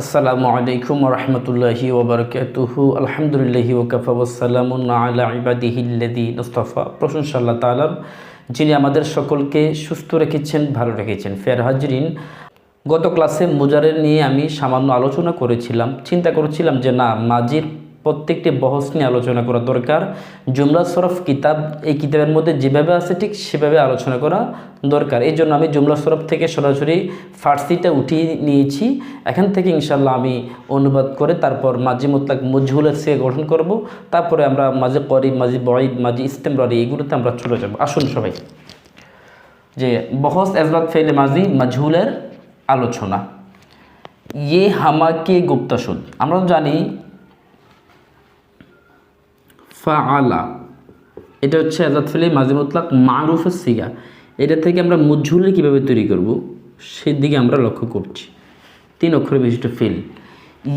আসসালামু আলাইকুম রহমতুল্লাহি ওবরকাতুহু। আলহামদুলিল্লাহি ওকাফা ওসালামুন আলা ইবাদিহিল্লাদি মুস্তফা প্রশংসা আল্লাহ তালার যিনি আমাদের সকলকে সুস্থ রেখেছেন, ভালো রেখেছেন। ফের হাজরিন, গত ক্লাসে মুজারের নিয়ে আমি সামান্য আলোচনা করেছিলাম, চিন্তা করেছিলাম যে না, মাজির প্রত্যেকটি বহস নিয়ে আলোচনা করা দরকার। জুমলা সরফ কিতাব, এই কিতাবের মধ্যে যেভাবে আছে ঠিক সেভাবে আলোচনা করা দরকার। এই জন্য আমি জুমলা সরফ থেকে সরাসরি ফার্সিটা উঠিয়ে নিয়েছি। এখান থেকে ইনশাল্লাহ আমি অনুবাদ করে তারপর মাঝি মোতলাক মজহুলের সে গঠন করব। তারপরে আমরা মাঝে করিব, মাঝি বড়িদ মাঝি ইস্তেমরারি, এগুলোতে আমরা চলে যাব। আসুন সবাই। যে বহস এজবাত ফেলে মাঝি মজহুলের আলোচনা। ইয়ে হামাকে গুপ্তাসুদ। আমরা জানি ফাআলা। এটা হচ্ছে আজাদ ফেলে মাঝে মুতলাক মারুফের সিগা। এটা থেকে আমরা মুজহুলে কীভাবে তৈরি করব সেই দিকে আমরা লক্ষ্য করছি। তিন অক্ষর বিশিষ্ট ফিল।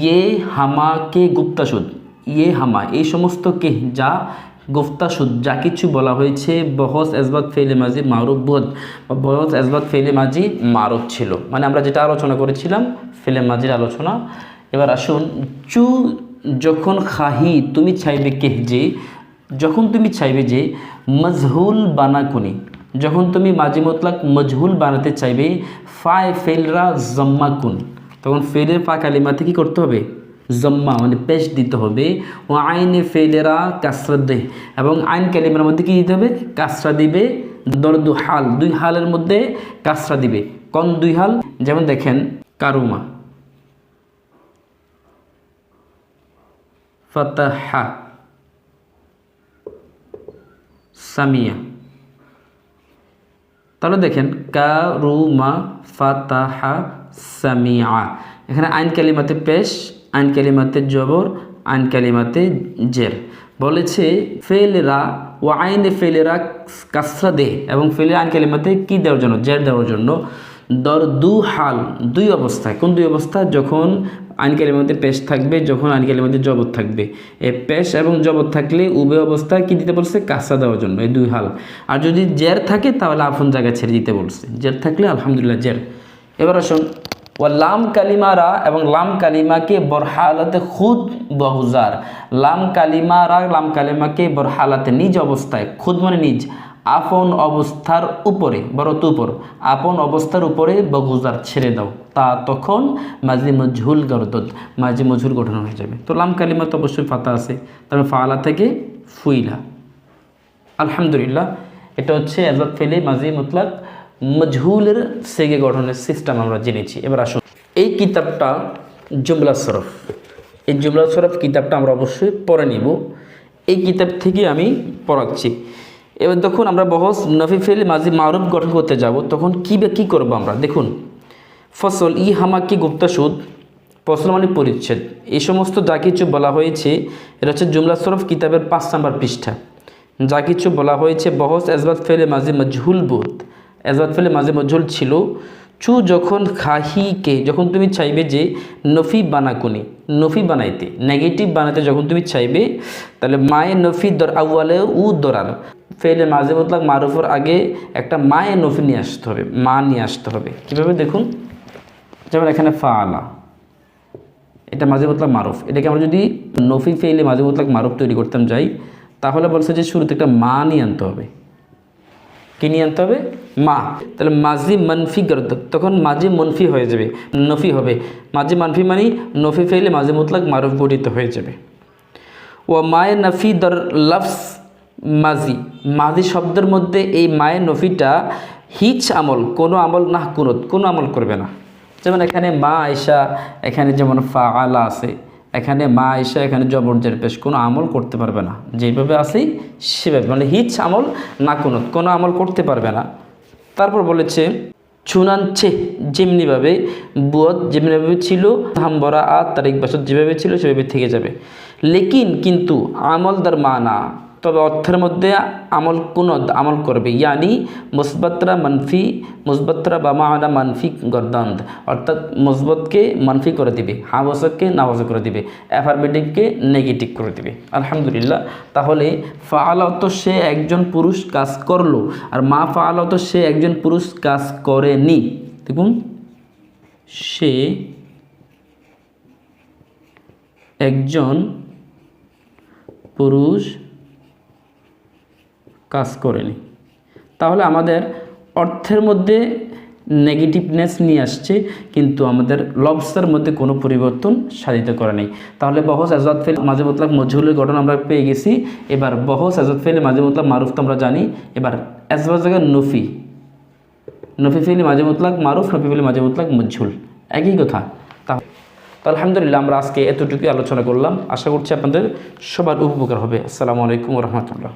ইয়ে হামাকে গুপ্তাসুদ ইয়ে হামা, এই সমস্ত কে যা গুফতাসুদ যা কিছু বলা হয়েছে, বহস এজবাদ ফেলে মাঝি মারুফ বোধ বা বহস এজবাদ ফেলে মাঝি মারুফ ছিল। মানে আমরা যেটা আলোচনা করেছিলাম, ফেলে মাঝির আলোচনা। এবার আসুন, চু যখন খাহি তুমি চাইবে কে যে, যখন তুমি চাইবে যে, মজহুল বানা বানাকুনি যখন তুমি মাঝি মতলাক মজহুল বানাতে চাইবে, ফায় ফেলরা জম্মা কুন। তখন ফেলের পা কালিমাতে কী করতে হবে? জম্মা মানে পেশ দিতে হবে। ও আইনে ফেলেরা কাসরা দে এবং আইন কালিমার মধ্যে কী দিতে হবে? কাসরা দিবে, দরদু হাল। দুই হালের মধ্যে কাসরা দিবে। কোন দুই হাল? যেমন দেখেন, কারুমা। ফাতাহা সামিয়া তাহলে দেখেন কারুমা ফাতাহা সামিয়া এখানে আইন কালিমাতে পেশ, আইন কালিমাতে জবর, আইন কালিমাতে জের। বলেছে, ফেলেরা ও আইনে ফেলেরা কাসরা দে এবং ফেলে আইন কালিমাতে কী দেওয়ার জন্য? জের দেওয়ার জন্য। দর দু হাল দুই অবস্থায়। কোন দুই অবস্থা? যখন আইনকালের মধ্যে পেশ থাকবে যখন আইনকালের মধ্যে জবত থাকবে। এ পেশ এবং জবত থাকলে উভয় অবস্থায় কী দিতে বলছে? কাঁচা দেওয়ার জন্য এই দুই হাল। আর যদি জের থাকে, তাহলে আপন জায়গা ছেড়ে দিতে বলছে। জের থাকলে আলহামদুলিল্লাহ জের। এবার আসুন ও লাম কালিমারা এবং লাম কালিমাকে বরহালাতে খুদ বহুজার লাম কালিমারা, লাম কালিমাকে বরহালাতে নিজ অবস্থায়, খুদ মানে নিজ। আপন অবস্থার উপরে, বরত উপর, আপন অবস্থার উপরে বগুজার ছেড়ে দাও। তা তখন মাঝি মজহুল গরদত মাঝি মজহুল গঠন হয়ে যাবে। তো লাম কালিমা তো অবশ্যই ফাতা আছে। তবে ফালা থেকে ফুইলা। আলহামদুলিল্লাহ, এটা হচ্ছে এজাদ ফেলে মাঝি মতলাক মজহুলের সেগে গঠনের সিস্টেম আমরা জেনেছি। এবার আসুন, এই কিতাবটা জুমলা সরফ। এই জুমলা সরফ কিতাবটা আমরা অবশ্যই পড়ে নিব। এই কিতাব থেকে আমি পড়াচ্ছি। এবার তখন আমরা বহস নফি ফেল মাঝি মারুফ গঠন করতে যাব, তখন কী কী করব আমরা? দেখুন, ফসল ই হামাকি গুপ্তাসুদ ফসল মানে পরিচ্ছেদ। এই সমস্ত যা কিছু বলা হয়েছে, এটা হচ্ছে জুমলা সরফ কিতাবের পাঁচ নাম্বার পৃষ্ঠা। যা কিছু বলা হয়েছে, বহস এজবাদ ফেলে মাঝে মজহুল বোধ। এজবাদ ফেলে মাঝে মজহুল ছিল, চু যখন খাহিকে যখন তুমি চাইবে যে নফি বানাকুনি, নফি বানাইতে, নেগেটিভ বানাতে যখন তুমি চাইবে, তাহলে মায়ে নফি দর আউয়ালে উ দরার ফেলে মাঝে মতলাক মারুফের আগে একটা মায়ে নফি নিয়ে আসতে হবে, মা নিয়ে আসতে হবে। কীভাবে দেখুন? যেমন এখানে ফালা এটা মাঝে মতলাক মারুফ। এটাকে আমরা যদি নফি ফেলে মাঝে মতলাক মারুফ তৈরি করতাম যাই, তাহলে বলছে যে শুরুতে একটা মা নিয়ে আনতে হবে। কী নিয়ে আনতে হবে? মা। তাহলে মাঝি মনফি গর্দ তখন মাঝি মনফি হয়ে যাবে, নফি হবে। মাঝি মানফি মানে নফি ফেলে মাঝে মুতলাক মারুফ গঠিত হয়ে যাবে। ও মায়ে নফি দর লফস মাজি। মাজি শব্দের মধ্যে এই মায়ের নফিটা হিচ আমল, কোনো আমল না কুনত কোনো আমল করবে না। যেমন এখানে মা আয়সা এখানে যেমন ফা আলা আছে, এখানে মা আয়সা এখানে জবরজের পেশ, কোনো আমল করতে পারবে না। যেভাবে আসেই সেভাবে মানে হিচ আমল না, কোনো কোনো আমল করতে পারবে না। তারপর বলেছে চুনানছে যেমনিভাবে বুয়ত যেমনিভাবে ছিল হামবরা আ তারিখ বছর যেভাবে ছিল, সেভাবে থেকে যাবে। লেকিন কিন্তু আমলদার মানা তবে অর্থের মধ্যে আমল কোন আমল করবে? ইয়ানি মুসবতরা মানফি, মুসবতরা বা মানা মানফি গর্দান্ত। অর্থাৎ মুসবতকে মানফি করে দিবে হাবসককে নাওয়াজ করে দিবে অ্যাফার্মেটিভকে নেগেটিভ করে দিবে। আলহামদুলিল্লাহ, তাহলে ফাআলত সে একজন পুরুষ কাজ করল, আর মা ফাআলত সে একজন পুরুষ কাজ করেনি। দেখুন, সে একজন পুরুষ কাজ করেনি। তাহলে আমাদের অর্থের মধ্যে নেগেটিভনেস নিয়ে আসছে, কিন্তু আমাদের লবসের মধ্যে কোনো পরিবর্তন সাধিত করে নেই। তাহলে বহস আজাদ ফেল মাঝে মতলাক মজহুলের ঘটনা আমরা পেয়ে গেছি। এবার বহস আজাদ ফেলে মাঝে মতলাক মারুফ তো আমরা জানি। এবার এসবার জায়গায় নফি। নফি ফেলে মাঝে মতলাক মারুফ, নফি ফেলে মাঝে মতলাক মজহুল। একই কথা। তা তো আলহামদুলিল্লাহ আমরা আজকে এতটুকুই আলোচনা করলাম। আশা করছি আপনাদের সবার উপকার হবে। আসসালামু আলাইকুম রহমতুল্লাহ।